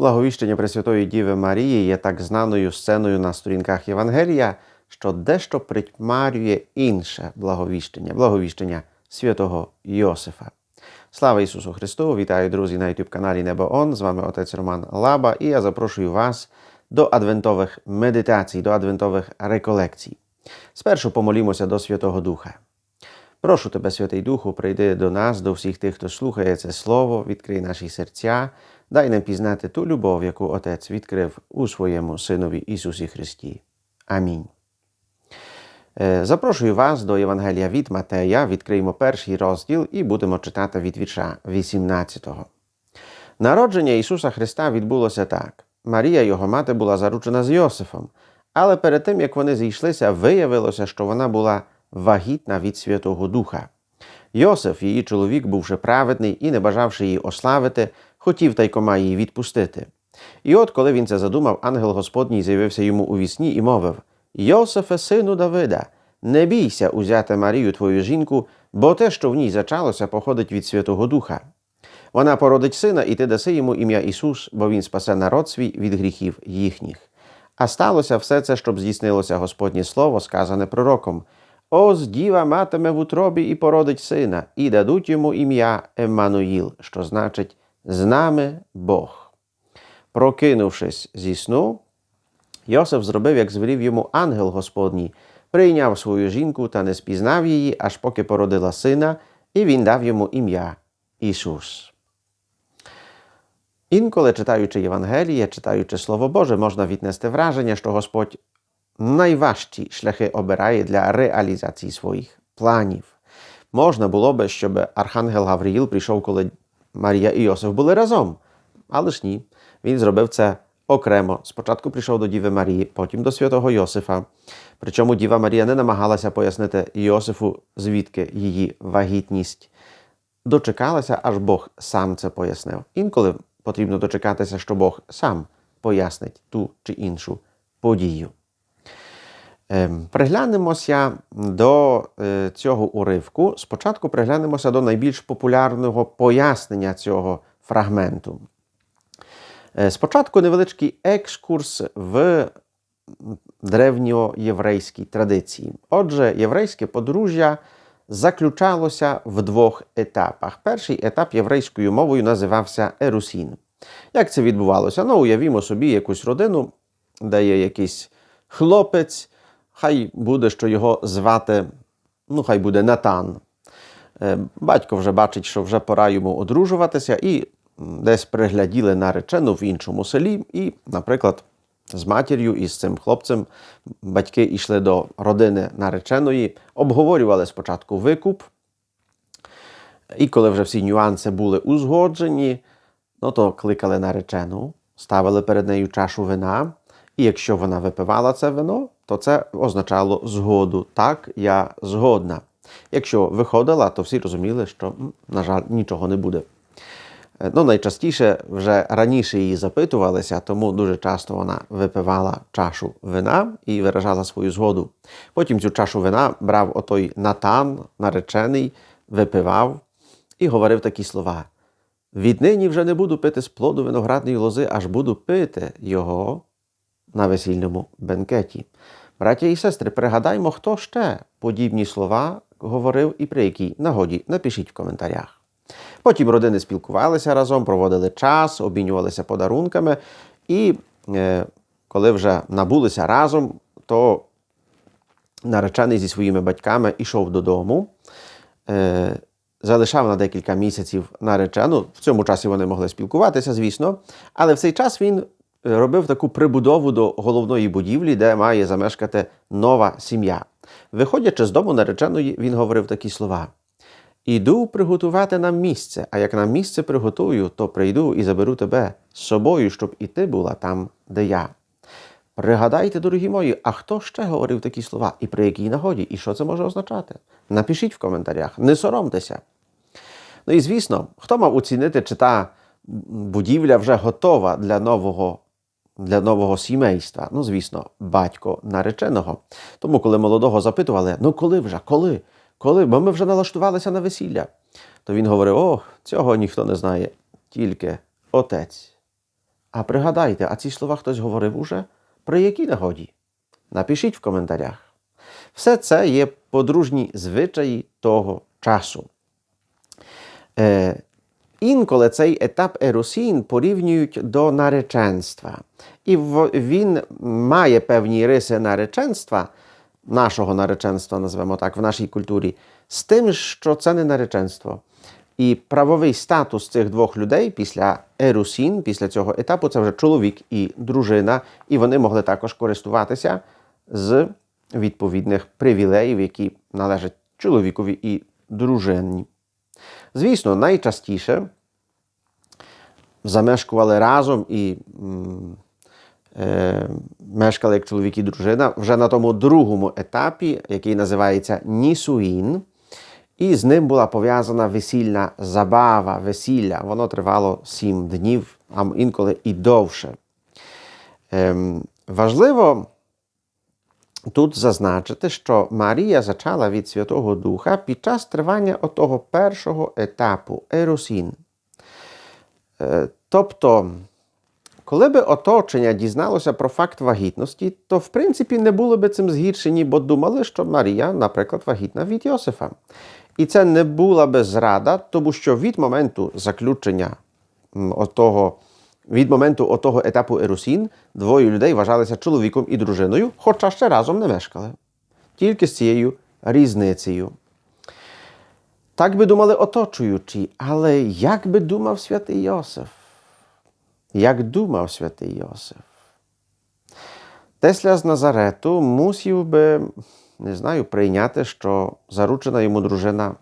Благовіщення Пресвятої Діви Марії є так знаною сценою на сторінках Євангелія, що дещо притьмарює інше благовіщення, благовіщення святого Йосифа. Слава Ісусу Христу! Вітаю, друзі, на youtube каналі Небо Он. З вами отець Роман Лаба, і я запрошую вас до адвентових медитацій, до адвентових реколекцій. Спершу помолімося до Святого Духа. Прошу тебе, Святий Духу, прийди до нас, до всіх тих, хто слухає це слово, відкрий наші серця, дай нам пізнати ту любов, яку Отець відкрив у своєму Синові Ісусі Христі. Амінь. Запрошую вас до Євангелія від Матея. Відкриємо перший розділ і будемо читати від вірша 18. Народження Ісуса Христа відбулося так. Марія, його мати, була заручена з Йосифом, але перед тим, як вони зійшлися, виявилося, що вона була вагітна від Святого Духа. Йосиф, її чоловік, бувши праведний і, не бажавши її ославити, хотів тайкома її відпустити. І от, коли він це задумав, ангел Господній з'явився йому у вісні і мовив: Йосифе, сину Давида, не бійся узяти Марію твою жінку, бо те, що в ній зачалося, походить від Святого Духа. Вона породить сина, і ти даси йому ім'я Ісус, бо Він спасе народ свій від гріхів їхніх. А сталося все це, щоб здійснилося Господнє Слово, сказане пророком. Ось діва матиме в утробі і породить сина, і дадуть йому ім'я Еммануїл, що значить з нами Бог. Прокинувшись зі сну, Йосиф зробив, як звелів йому ангел Господній, прийняв свою жінку та не спізнав її, аж поки породила сина, і він дав йому ім'я Ісус. Інколи, читаючи Євангеліє, читаючи Слово Боже, можна віднести враження, що Господь найважчі шляхи обирає для реалізації своїх планів. Можна було би, щоб Архангел Гавриїл прийшов, коли Марія і Йосиф були разом. Але ж ні, він зробив це окремо. Спочатку прийшов до Діви Марії, потім до святого Йосифа. Причому Діва Марія не намагалася пояснити Йосифу, звідки її вагітність. Дочекалася, аж Бог сам це пояснив. Інколи потрібно дочекатися, що Бог сам пояснить ту чи іншу подію. Ем, Приглянемося до е, цього уривку. Спочатку приглянемося до найбільш популярного пояснення цього фрагменту. Е, Спочатку невеличкий екскурс в древньоєврейській традиції. Отже, єврейське подружжя заключалося в двох етапах. Перший етап єврейською мовою називався Ерусін. Як це відбувалося? Ну, уявімо собі якусь родину, де є якийсь хлопець, хай буде, що його звати, ну, хай буде Натан. Е, Батько вже бачить, що вже пора йому одружуватися, і десь пригляділи наречену в іншому селі, і, наприклад, з матір'ю і з цим хлопцем батьки йшли до родини нареченої, обговорювали спочатку викуп. І коли вже всі нюанси були узгоджені, ну то кликали наречену, ставили перед нею чашу вина, і якщо вона випивала це вино, то це означало згоду. Так, я згодна. Якщо виходила, то всі розуміли, що, на жаль, нічого не буде. Е, Ну, найчастіше вже раніше її запитувалися, тому дуже часто вона випивала чашу вина і виражала свою згоду. Потім цю чашу вина брав отой Натан, наречений, випивав і говорив такі слова: Віднині вже не буду пити з плоду виноградної лози, аж буду пити його на весільному бенкеті. Браття і сестри, пригадаймо, хто ще подібні слова говорив і при якій нагоді напишіть в коментарях. Потім родини спілкувалися разом, проводили час, обмінювалися подарунками, і е, коли вже набулися разом, то наречений зі своїми батьками ішов додому, е, залишав на декілька місяців наречену. В цьому часі вони могли спілкуватися, звісно, але в цей час він робив таку прибудову до головної будівлі, де має замешкати нова сім'я. Виходячи з дому нареченої, він говорив такі слова. Іду приготувати нам місце, а як нам місце приготую, то прийду і заберу тебе з собою, щоб і ти була там, де я. Пригадайте, дорогі мої, а хто ще говорив такі слова? І при якій нагоді? І що це може означати? Напишіть в коментарях, не соромтеся. Ну і звісно, хто мав оцінити, чи та будівля вже готова для нового, для нового сімейства? Ну, звісно, батько нареченого. Тому, коли молодого запитували, ну коли вже, коли? Коли? Бо ми вже налаштувалися на весілля. То він говорив: о, цього ніхто не знає, тільки отець. А пригадайте, а ці слова хтось говорив уже? При якій нагоді? Напишіть в коментарях. Все це є подружні звичаї того часу. Е, інколи цей етап ерусін порівнюють до нареченства. І він має певні риси нареченства, нашого нареченства, назвемо так, в нашій культурі, з тим, що це не нареченство. І правовий статус цих двох людей після ерусін, після цього етапу, це вже чоловік і дружина, і вони могли також користуватися з відповідних привілеїв, які належать чоловікові і дружині. Звісно, найчастіше замешкували разом і е, мешкали як чоловік і дружина вже на тому другому етапі, який називається Нісуїн. І з ним була пов'язана весільна забава, весілля. Воно тривало сім днів, а інколи і довше. Ем, важливо тут зазначити, що Марія зачала від Святого Духа під час тривання отого першого етапу ерусін. Е, Тобто, коли би оточення дізналося про факт вагітності, то в принципі не було би цим згіршені, бо думали, що Марія, наприклад, вагітна від Йосифа. І це не була би зрада, тому що від моменту заключення отого, від моменту отого етапу ерусін двоє людей вважалися чоловіком і дружиною, хоча ще разом не мешкали. Тільки з цією різницею. Так би думали оточуючі, але як би думав святий Йосиф? Як думав святий Йосиф? Тесля з Назарету мусів би, не знаю, прийняти, що заручена йому дружина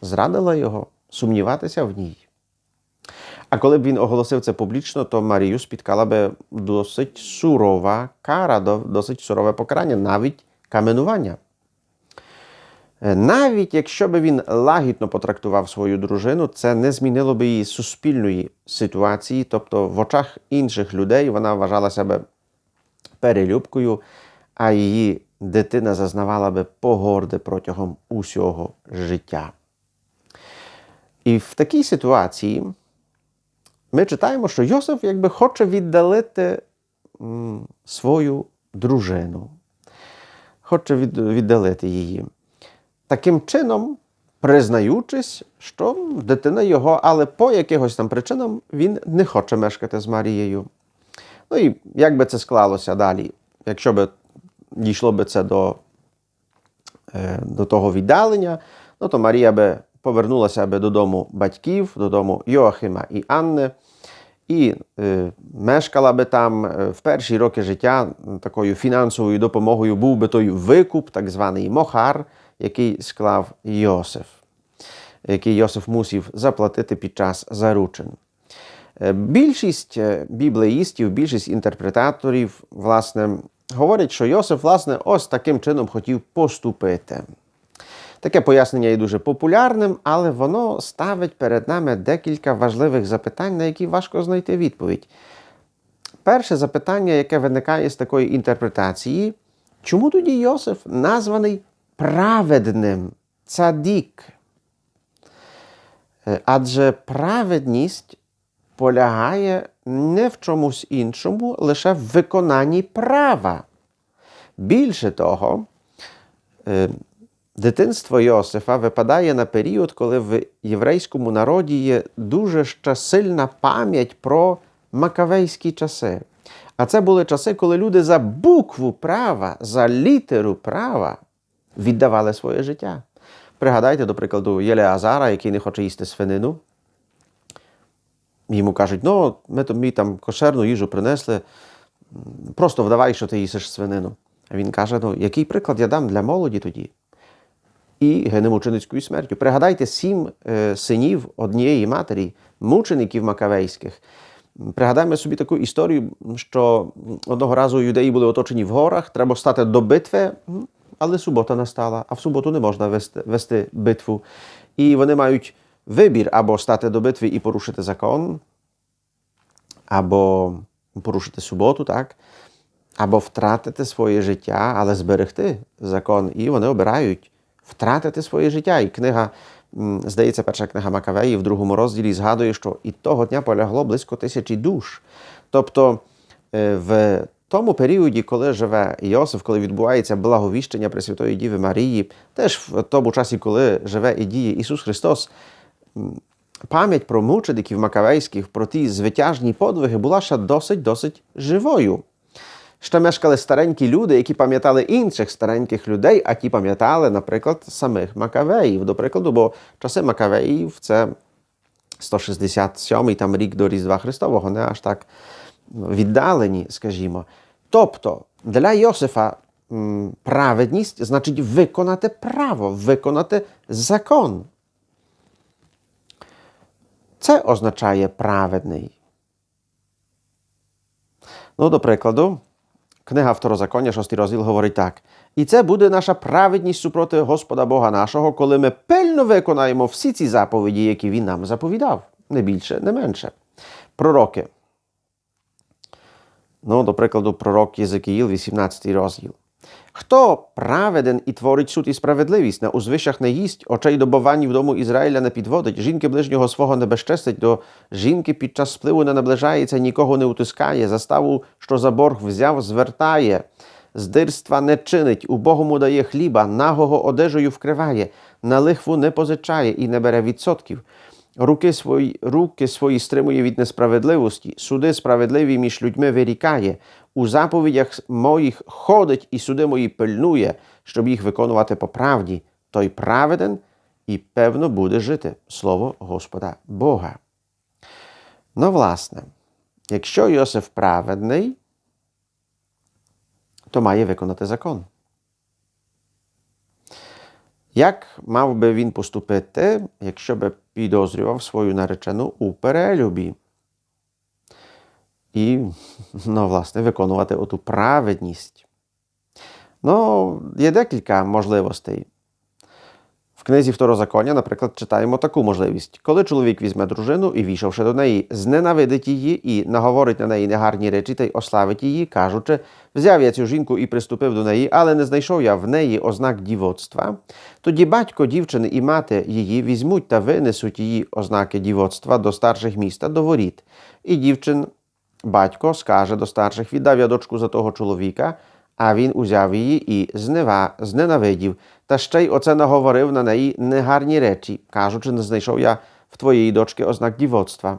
зрадила його, сумніватися в ній. А коли б він оголосив це публічно, то Марію спіткала би досить сурова кара, досить сурове покарання, навіть каменування. Е, Навіть якщо би він лагідно потрактував свою дружину, це не змінило би її суспільної ситуації, тобто в очах інших людей вона вважала себе перелюбкою, а її дитина зазнавала би погорди протягом усього життя. І в такій ситуації ми читаємо, що Йосиф якби хоче віддалити свою дружину, хоче віддалити її. Таким чином, признаючись, що дитина його, але по якихось там причинам він не хоче мешкати з Марією. Ну і як би це склалося далі, якщо би дійшло би це до, е, до того віддалення, ну то Марія би повернулася би додому батьків, додому Йоахима і Анни, і е, мешкала би там е, в перші роки життя такою фінансовою допомогою був би той викуп, так званий Мохар, який склав Йосиф, який Йосиф мусів заплатити під час заручин. Е, Більшість е, біблеїстів, більшість інтерпретаторів, власне, говорять, що Йосиф, власне, ось таким чином хотів поступити. Таке пояснення є дуже популярним, але воно ставить перед нами декілька важливих запитань, на які важко знайти відповідь. Перше запитання, яке виникає з такої інтерпретації, чому тоді Йосиф названий праведним цадік? Е, Адже праведність полягає не в чомусь іншому, лише в виконанні права. Більше того, е, дитинство Йосифа випадає на період, коли в єврейському народі є дуже сильна пам'ять про макавейські часи. А це були часи, коли люди за букву права, за літеру права віддавали своє життя. Пригадайте, до прикладу, Єлеазара, який не хоче їсти свинину. Йому кажуть, ну, ми тобі там кошерну їжу принесли, просто вдавай, що ти їсиш свинину. А він каже: ну, який приклад я дам для молоді тоді? І гине мученицькою смертю. Пригадайте сім е, синів однієї матері, мучеників макавейських. Пригадаємо собі таку історію, що одного разу юдеї були оточені в горах, треба стати до битви, але субота настала, а в суботу не можна вести, вести битву. І вони мають вибір або стати до битви і порушити закон, або порушити суботу, так? або втратити своє життя, але зберегти закон. І вони обирають втратити своє життя. І книга, здається, перша книга Макавеї в другому розділі згадує, що і того дня полягло близько тисячі душ. Тобто е, в тому періоді, коли живе Іосиф, коли відбувається благовіщення Пресвятої Діви Марії, теж в тому часі, коли живе і діє Ісус Христос, пам'ять про мучеників макавейських, про ті звитяжні подвиги була ще досить-досить живою. Ще мешкали старенькі люди, які пам'ятали інших стареньких людей, а ті пам'ятали, наприклад, самих Макавеїв. До прикладу, бо часи Макавеїв це 167 там рік до Різдва Христового, не аж так віддалені, скажімо. Тобто для Йосифа праведність значить виконати право, виконати закон. Це означає праведний. Ну, до прикладу, книга Второзаконня, 6 розділ говорить так. І це буде наша праведність супроти Господа Бога нашого, коли ми пильно виконаємо всі ці заповіді, які Він нам заповідав. Не більше, не менше. Пророки. Ну, до прикладу, пророк Єзекіїл, 18 розділ. Хто праведен і творить суд і справедливість, на узвищах не їсть, очей добовані в дому Ізраїля не підводить, жінки ближнього свого не безчестить, до жінки під час спливу не наближається, нікого не утискає, заставу, що за борг взяв, звертає, здирства не чинить, убогому дає хліба, нагого одежею вкриває, на лихву не позичає і не бере відсотків. Руки свої, руки свої стримує від несправедливості, суди справедливі між людьми вирікає, у заповідях моїх ходить і суди мої пильнує, щоб їх виконувати по правді. Той праведен і певно буде жити. Слово Господа Бога. Ну, власне, якщо Йосиф праведний, то має виконати закон. Як мав би він поступити, якщо би підозрював свою наречену у перелюбі? І, ну, власне, виконувати оту праведність. Ну, є декілька можливостей. Книзі Второзаконня, наприклад, читаємо таку можливість. Коли чоловік візьме дружину і, війшовши до неї, зненавидить її і наговорить на неї негарні речі та й ославить її, кажучи, взяв я цю жінку і приступив до неї, але не знайшов я в неї ознак дівоцтва, тоді батько дівчини і мати її візьмуть та винесуть її ознаки дівоцтва до старших міста, до воріт. І дівчин батько скаже до старших, віддав я дочку за того чоловіка, а він узяв її і знева, зненавидів, та ще й оце наговорив на неї негарні речі, кажучи, не знайшов я в твоєї дочки ознак дівоцтва.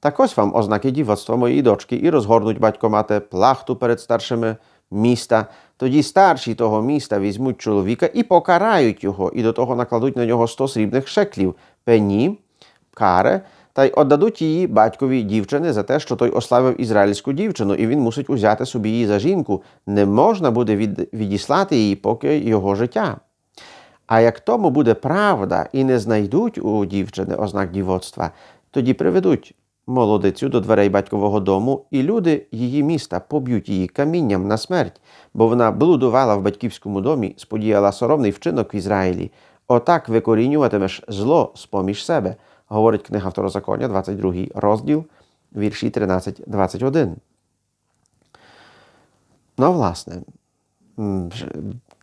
Так ось вам ознаки дівоцтва моєї дочки, і розгорнуть батько мати плахту перед старшими міста. Тоді старші того міста візьмуть чоловіка і покарають його, і до того накладуть на нього сто срібних шеклів, пені, каре, та й отдадуть її батькові дівчини за те, що той ославив ізраїльську дівчину, і він мусить узяти собі її за жінку. Не можна буде від, відіслати її, поки його життя. А як тому буде правда і не знайдуть у дівчини ознак дівоцтва, тоді приведуть молодицю до дверей батькового дому, і люди її міста поб'ють її камінням на смерть, бо вона блудувала в батьківському домі, сподіяла соромний вчинок в Ізраїлі. Отак викорінюватимеш зло з-поміж себе, говорить книга Второзаконня, 22 розділ, вірші 13-21. Ну, власне,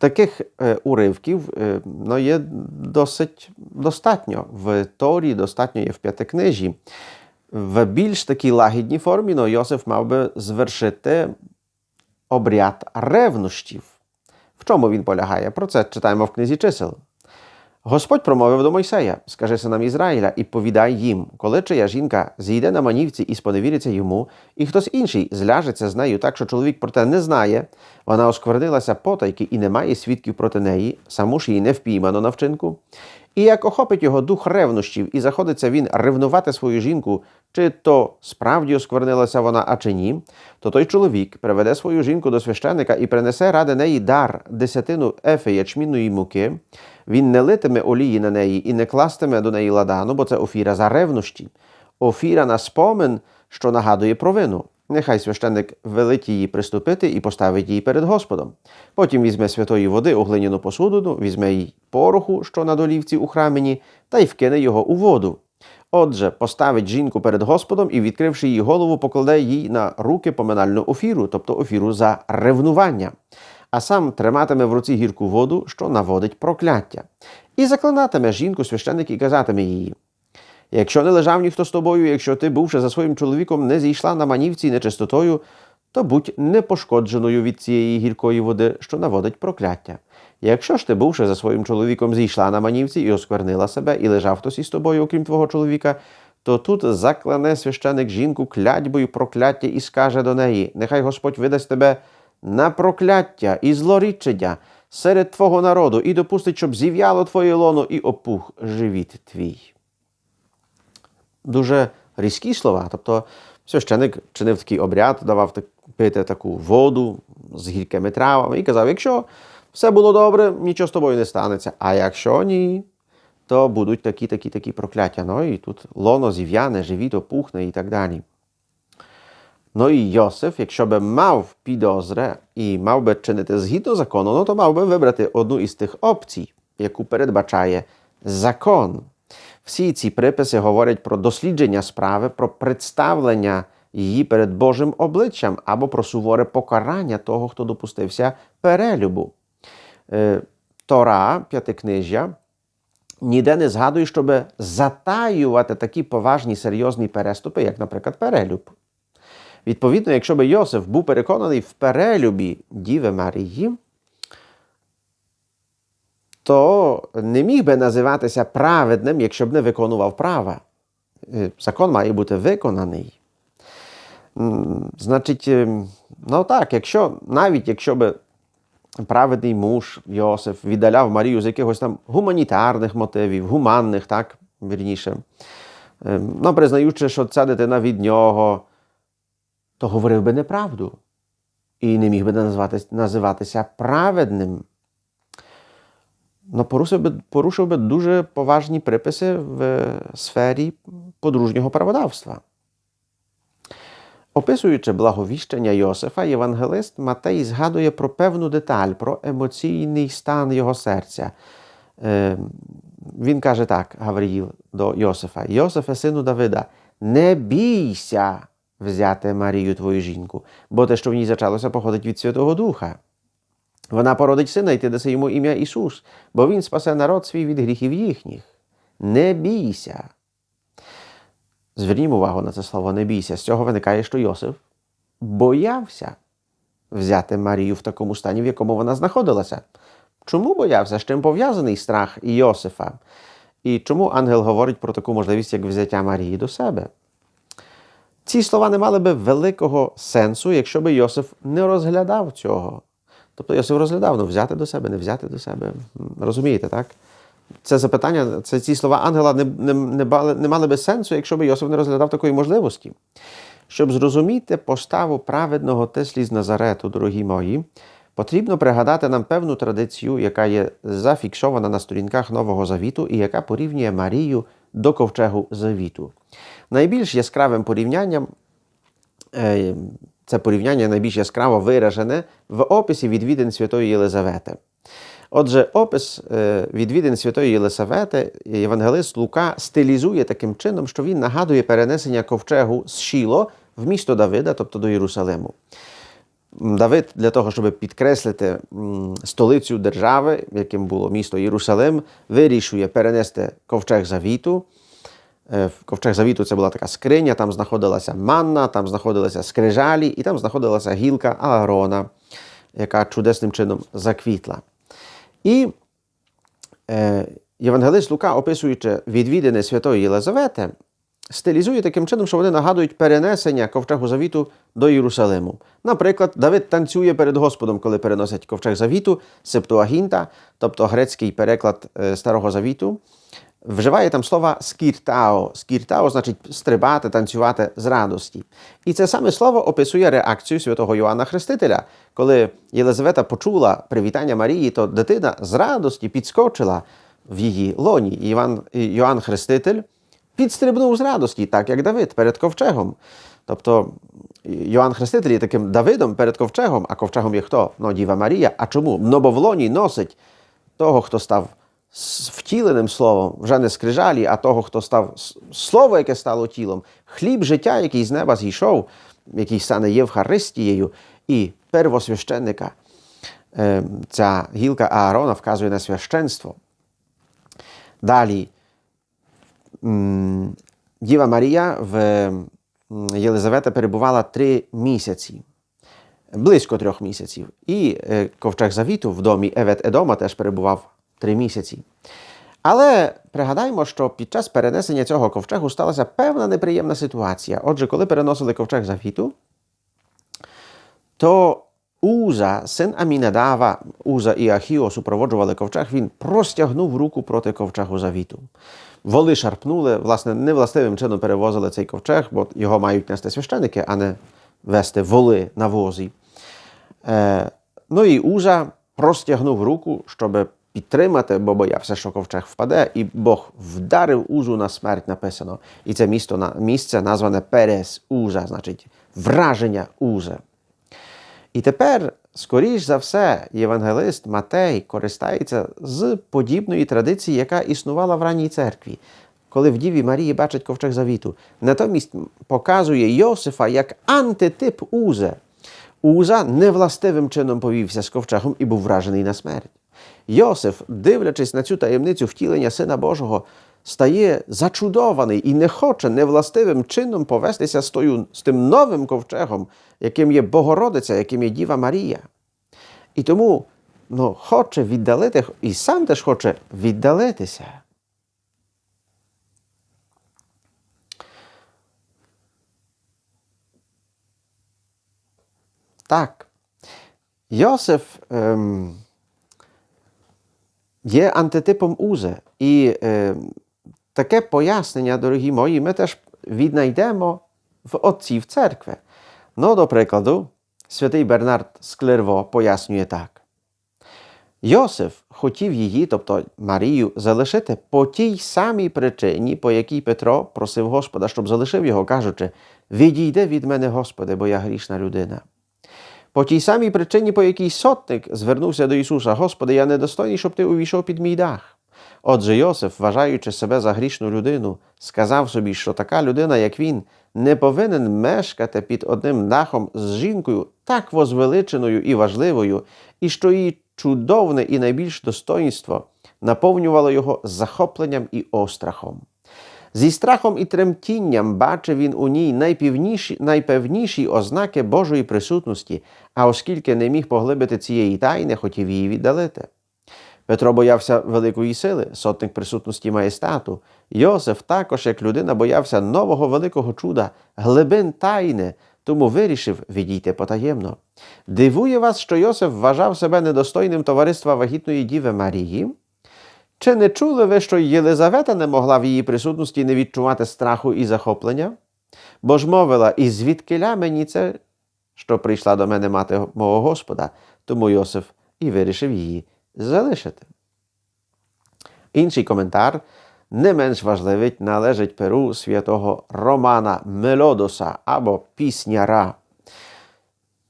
таких е, уривків е, ну, є досить достатньо. В Торі достатньо є в п'ятикнижі. В більш такій лагідній формі ну, Йосиф мав би звершити обряд ревнощів. В чому він полягає? Про це читаємо в книзі чисел. Господь промовив до Мойсея: скажи синам Ізраїля і повідай їм, коли чия жінка зійде на манівці і споневіриться йому, і хтось інший зляжеться з нею, так що чоловік про те не знає, вона осквернилася потайки і не має свідків проти неї, саму ж її не впіймано на вчинку. І як охопить його дух ревнощів, і заходиться він ревнувати свою жінку, чи то справді осквернилася вона, а чи ні, то той чоловік приведе свою жінку до священика і принесе ради неї дар десятину ефи ячмінної муки. Він не литиме олії на неї і не кластиме до неї ладану, бо це офіра за ревнощі, офіра на спомин, що нагадує провину. Нехай священник велить її приступити і поставить її перед Господом. Потім візьме святої води у глиняну посудину, візьме їй пороху, що на долівці у храмені, та й вкине його у воду. Отже, поставить жінку перед Господом і, відкривши її голову, покладе їй на руки поминальну офіру, тобто офіру за ревнування, а сам триматиме в руці гірку воду, що наводить прокляття, і заклинатиме жінку священник і казатиме її. Якщо не лежав ніхто з тобою, якщо ти, бувши за своїм чоловіком, не зійшла на манівці нечистотою, то будь непошкодженою від цієї гіркої води, що наводить прокляття. Якщо ж ти, бувши за своїм чоловіком, зійшла на манівці і осквернила себе, і лежав хтось із тобою, окрім твого чоловіка, то тут заклане священик жінку клятьбою прокляття і скаже до неї: Нехай Господь видасть тебе на прокляття і злорічення серед твого народу, і допустить, щоб зів'яло твоє лоно і опух живіт твій. Дуже різкі слова. Тобто священик чинив такий обряд, давав пити таку воду з гіркими травами і казав: якщо все було добре, нічого з тобою не станеться. А якщо ні, то будуть такі, такі, такі прокляття. Ну і тут лоно зів'яне, живіт опухне і так далі. Ну і Йосиф, якщо би мав підозри і мав би чинити згідно закону, ну то мав би вибрати одну із тих опцій, яку передбачає закон. Всі ці приписи говорять про дослідження справи, про представлення її перед Божим обличчям або про суворе покарання того, хто допустився перелюбу. Е, Тора, п'ятикнижжя, ніде не згадує, щоб затаювати такі поважні серйозні переступи, як, наприклад, перелюб. Відповідно, якщо би Йосиф був переконаний в перелюбі Діви Марії, то не міг би називатися праведним, якщо б не виконував права. Е, Закон має бути виконаний. Значить, е, ну так, якщо, навіть якщо би праведний муж Йосиф віддаляв Марію з якихось там гуманітарних мотивів, гуманних, так, вірніше, е, ну, признаючи, що ця дитина від нього, то говорив би неправду і не міг би називатися праведним. Ну, порушив би, порушив би дуже поважні приписи в е, сфері подружнього праводавства. Описуючи благовіщення Йосифа, євангелист Матей згадує про певну деталь, про емоційний стан його серця. Е, Він каже так, Гавриїл до Йосифа: Йосифе, сину Давида, не бійся взяти Марію твою жінку, бо те, що в ній зачалося, походить від Святого Духа. Вона породить сина, і ти даси йому ім'я Ісус, бо Він спасе народ свій від гріхів їхніх. Не бійся. Звернімо увагу на це слово не бійся. З цього виникає, що Йосиф боявся взяти Марію в такому стані, в якому вона знаходилася. Чому боявся? З чим пов'язаний страх Йосифа? І чому ангел говорить про таку можливість, як взяття Марії до себе? Ці слова не мали би великого сенсу, якщо би Йосиф не розглядав цього. Тобто Йосиф розглядав, ну взяти до себе, не взяти до себе. Розумієте, так? Це запитання, це ці слова ангела не, не, не, не мали би сенсу, якщо би Йосиф не розглядав такої можливості. Щоб зрозуміти поставу праведного Теслі з Назарету, дорогі мої, потрібно пригадати нам певну традицію, яка є зафіксована на сторінках Нового Завіту і яка порівнює Марію до ковчегу Завіту. Найбільш яскравим порівнянням е, це порівняння найбільш яскраво виражене в описі відвідин Святої Єлизавети. Отже, опис е, відвідин Святої Єлисавети євангелист Лука стилізує таким чином, що він нагадує перенесення ковчегу з Шіло в місто Давида, тобто до Єрусалиму. Давид для того, щоб підкреслити столицю держави, яким було місто Єрусалим, вирішує перенести ковчег завіту. Е, в Ковчег завіту це була така скриня, там знаходилася манна, там знаходилися скрижалі, і там знаходилася гілка Аарона, яка чудесним чином заквітла. І е, Євангелист Лука, описуючи відвідини Святої Єлизавети, стилізує таким чином, що вони нагадують перенесення ковчегу завіту до Єрусалиму. Наприклад, Давид танцює перед Господом, коли переносять ковчег завіту, септуагінта, тобто грецький переклад е, Старого Завіту, вживає там слова скіртао. Скіртао значить стрибати, танцювати з радості. І це саме слово описує реакцію святого Йоанна Хрестителя. Коли Єлизавета почула привітання Марії, то дитина з радості підскочила в її лоні. І Іван, Йоанн Хреститель підстрибнув з радості, так як Давид перед ковчегом. Тобто Йоанн Хреститель є таким Давидом перед ковчегом, а ковчегом є хто? Ну, Діва Марія. А чому? Ну, бо в лоні носить того, хто став с- втіленим словом, вже не скрижалі, а того, хто став слово, яке стало тілом, хліб життя, який з неба зійшов, який стане Євхаристією, і первосвященника. Е, Ця гілка Аарона вказує на священство. Далі Діва Марія в Єлизавета перебувала три місяці, близько трьох місяців. І е, ковчег завіту в домі Евет Едома теж перебував три місяці. Але пригадаймо, що під час перенесення цього ковчегу сталася певна неприємна ситуація. Отже, коли переносили ковчег завіту, то Уза, син Амінедава, Уза і Ахіо супроводжували ковчег, він простягнув руку проти ковчегу завіту. Воли шарпнули, власне, невластивим чином перевозили цей ковчег, бо його мають нести священики, а не вести воли на возі. Е, ну і Уза простягнув руку, щоб підтримати, бо боявся, що ковчег впаде, і Бог вдарив Узу на смерть, написано. І це місто, місце назване Перес Уза, значить враження Узи. І тепер, скоріш за все, євангелист Матей користається з подібної традиції, яка існувала в ранній церкві, коли в Діві Марії бачить ковчег завіту. Натомість показує Йосифа як антитип Узе. Уза невластивим чином повівся з ковчегом і був вражений на смерть. Йосиф, дивлячись на цю таємницю втілення Сина Божого, стає зачудований і не хоче невластивим чином повестися з, тою, з тим новим ковчегом, яким є Богородиця, яким є Діва Марія. І тому ну, хоче віддалити, і сам теж хоче віддалитися. Так. Йосиф ем, є антитипом Узе. І ем, таке пояснення, дорогі мої, ми теж віднайдемо в отців церкви. Ну, до прикладу, святий Бернард Склерво пояснює так. Йосиф хотів її, тобто Марію, залишити по тій самій причині, по якій Петро просив Господа, щоб залишив його, кажучи: Відійди від мене, Господи, бо я грішна людина. По тій самій причині, по якій сотник звернувся до Ісуса, Господи, я недостойний, щоб ти увійшов під мій дах. Отже, Йосиф, вважаючи себе за грішну людину, сказав собі, що така людина, як він, не повинен мешкати під одним дахом з жінкою так возвеличеною і важливою, і що її чудовне і найбільш достоїнство наповнювало його захопленням і острахом. Зі страхом і тремтінням бачив він у ній найпівніші, найпевніші ознаки Божої присутності, а оскільки не міг поглибити цієї тайни, хотів її віддалити. Петро боявся великої сили, сотник присутності маєстату. Йосиф також, як людина, боявся нового великого чуда, глибин тайни, тому вирішив відійти потаємно. Дивує вас, що Йосиф вважав себе недостойним товариства вагітної Діви Марії? Чи не чули ви, що Єлизавета не могла в її присутності не відчувати страху і захоплення? Бо ж мовила, і звідкиля мені це, що прийшла до мене мати мого Господа, тому Йосиф і вирішив її залишити. Інший коментар, не менш важливий, належить перу святого Романа Мелодоса або Пісняра.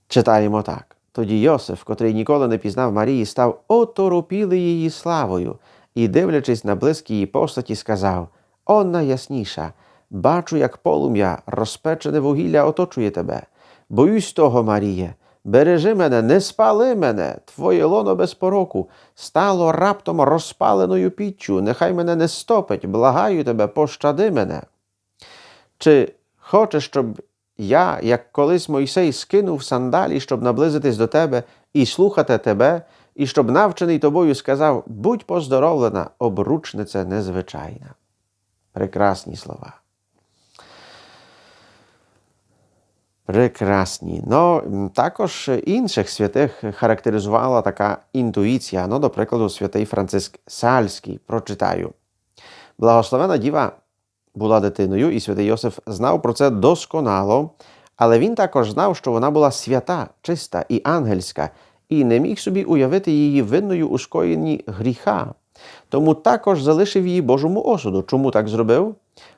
Читаємо так. Тоді Йосиф, котрий ніколи не пізнав Марії, став оторопілий її славою і, дивлячись на близькі її постаті, сказав: О найясніша, бачу, як полум'я, розпечене вугілля оточує тебе. Боюсь того, Маріє, бережи мене, не спали мене, твоє лоно без пороку, стало раптом розпаленою піччю, нехай мене не стопить, благаю тебе, пощади мене. Чи хочеш, щоб я, як колись Мойсей, скинув сандалі, щоб наблизитись до тебе і слухати тебе, і щоб навчений тобою сказав: будь поздоровлена, обручниця незвичайна. Прекрасні слова. Прекрасні. Ну, також інших святих характеризувала така інтуїція. Ну, до прикладу, святий Франциск Сальський. Прочитаю. Благословена діва була дитиною, і святий Йосиф знав про це досконало, але він також знав, що вона була свята, чиста і ангельська, і не міг собі уявити її винною у скоєнні гріха. Тому також залишив її Божому осуду. Чому так зробив?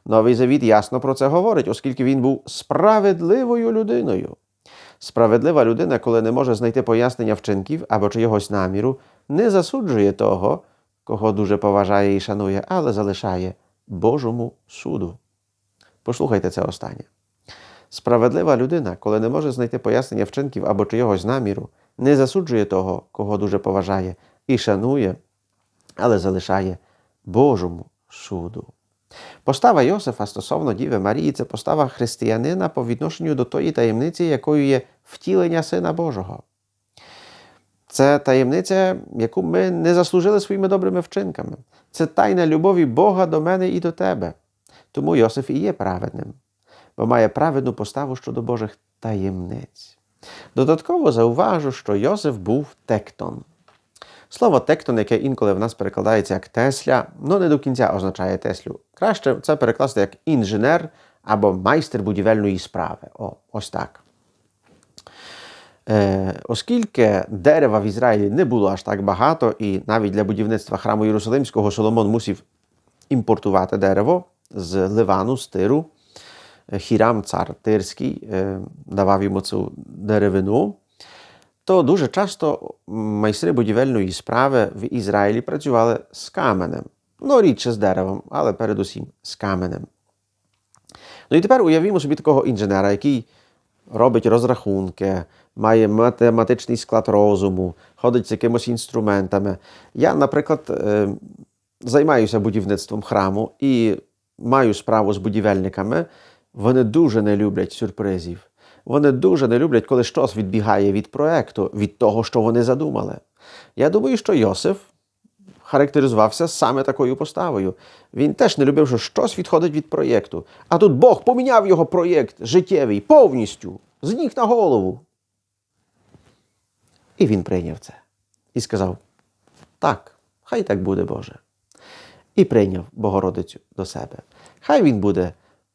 Новий Завіт ясно про це говорить, оскільки він був справедливою людиною. Справедлива людина, коли не може знайти пояснення вчинків або чогось наміру, не засуджує того, кого дуже поважає і шанує, але залишає Божому суду. Послухайте це останнє. Справедлива людина, коли не може знайти пояснення вчинків або чогось наміру, не засуджує того, кого дуже поважає і шанує, але залишає Божому суду. Постава Йосифа стосовно Діви Марії це постава християнина по відношенню до тої таємниці, якою є втілення Сина Божого. Це таємниця, яку ми не заслужили своїми добрими вчинками. Це тайна любові Бога до мене і до тебе. Тому Йосиф і є праведним, бо має праведну поставу щодо Божих таємниць. Додатково зауважу, що Йосиф був тектон. Слово тектон, яке інколи в нас перекладається як Тесля, ну не до кінця означає Теслю. Краще це перекласти як інженер або майстер будівельної справи. О, ось так. Е, оскільки дерева в Ізраїлі не було аж так багато, і навіть для будівництва храму Єрусалимського Соломон мусив імпортувати дерево з Ливану, з Тиру. Е, Хірам, цар Тирський, е, давав йому цю деревину, то дуже часто майстри будівельної справи в Ізраїлі працювали з каменем. Ну, рідше з деревом, але передусім з каменем. Ну і тепер уявімо собі такого інженера, який робить розрахунки, має математичний склад розуму, ходить з якимось інструментами. Я, наприклад, е, займаюся будівництвом храму і маю справу з будівельниками. Вони дуже не люблять сюрпризів. Вони дуже не люблять, коли щось відбігає від проекту, від того, що вони задумали. Я думаю, що Йосиф характеризувався саме такою поставою. Він теж не любив, що щось відходить від проєкту. А тут Бог поміняв його проєкт життєвий повністю, з ніг на голову. І він прийняв це і сказав: так, хай так буде, Боже. І прийняв Богородицю до себе. Хай він буде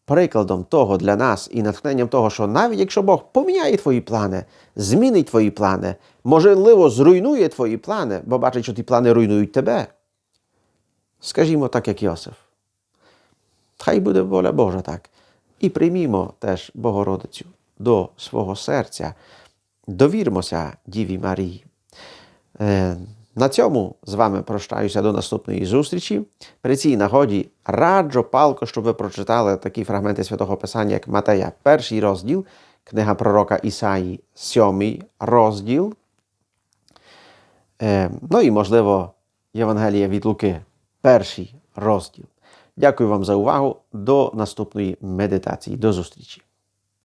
прикладом того для нас і натхненням того, що навіть якщо Бог поміняє твої плани, змінить твої плани, можливо, зруйнує твої плани, бо бачить, що ті плани руйнують тебе. Скажімо так, як Йосиф. Хай буде воля Божа так. І приймімо теж Богородицю до свого серця. Довірмося Діві Марії. На цьому з вами прощаюся до наступної зустрічі. При цій нагоді раджу палко, щоб ви прочитали такі фрагменти святого Писання, як Матея, перший розділ, книга пророка Ісаї, сьомий розділ. Е, ну і, можливо, Євангелія від Луки, перший розділ. Дякую вам за увагу. До наступної медитації. До зустрічі.